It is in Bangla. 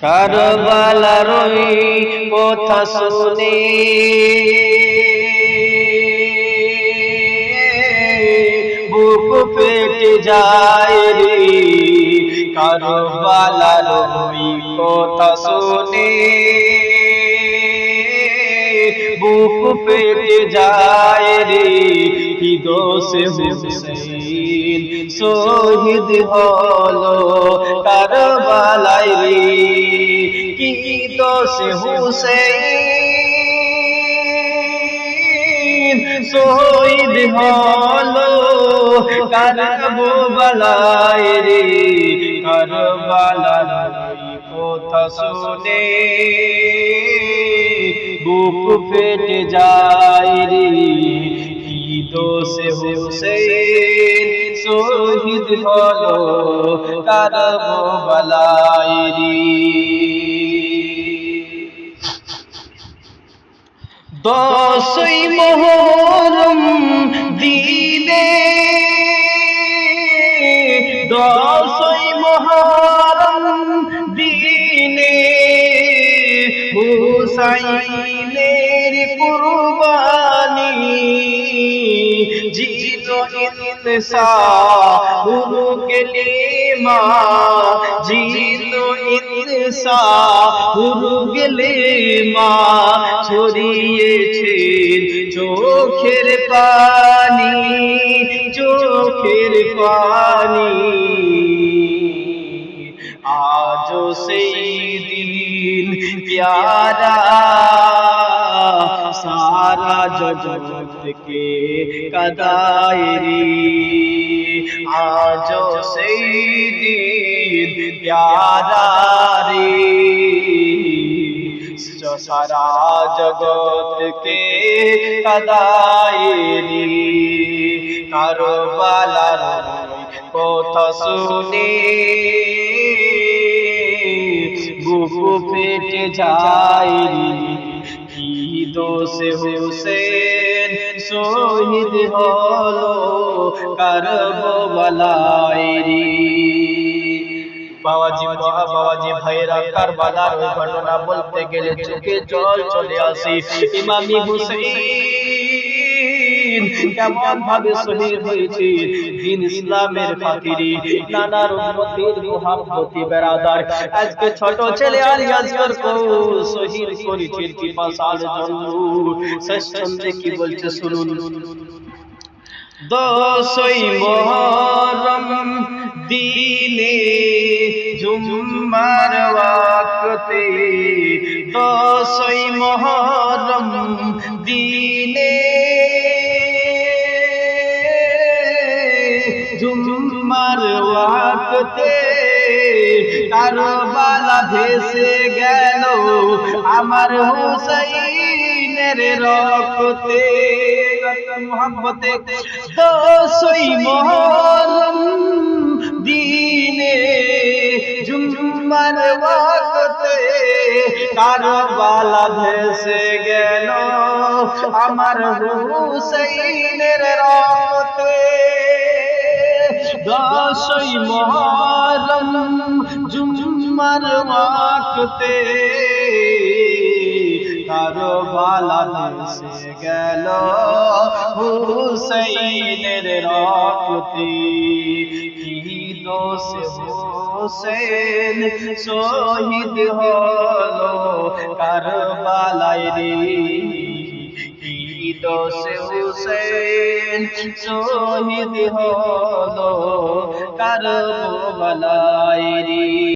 কারবালার ওই কথা শুনে। বুক পেটে যায় রে। কারবালার ওই কথা শুনে। বুক পেটে যায় রে। কি দোষে হুসেন শহীদ হলো কারবালায় রে। কি দোষে হুসেন শহীদ হলো কারবালায় রে? কারবালার কথা শুনে বুক ফেটে যায় রে। কি দোষে হুসেন শহীদ হলো কারবালায় রে? দশই মোহরম দিলে দশই মোহরম দিনে হুসাইনের জিত ইনসা গুরু গেলে মা ছড়িয়েছে চোখের পানি চোখের পানি। আজ সেই দিন প্যারা সারা জগৎকে কাদায় রে আজ সেই দিন প্যারা রে সারা জগৎকে কাদায় রে কারবালার কথা শুনে বুক ফেটে যায় রে কি দোষে হোসেন শহীদ হলো কারবালায় রে বাবাজি মহা বাবাজি ভাইরা কারবালার ওই ঘটনা বলতে গেলে চোখে জল চলে আসে ইমামি হুসেইন কেমন ভাবে শহীদ হয়েছে? দিন ইসলামের খাতিরে নানার উম্মতের মুহাব্বতি বেরাদার। আজকে ছোট ছেলে আলী আজগর শহীদ করেছে কি পাসাল জন্য শেষ কি বলছে শুনুন। দশই মহরম দিনে জুম্মার ওয়াক্তে দশই মহরম দিনে জুম্মার ওয়াক্তে কারবালা ভেসে গেল আমার হুসাইনের রক্তে। মোহাম্মতে দশই মহরম দিনে জুম্মার ওয়াক্তে কারবালা ভেসে গেল আমার হুসাইনের রক্তে। দশই মহরম জুম্মার ওয়াক্তে কারবালা ভেসে গেল হুসাইনের রক্তে। কি দোষ হোসেন শহীদ হলো কারবালায় রে? কি হুসেন শহীদ হলো কারবালায়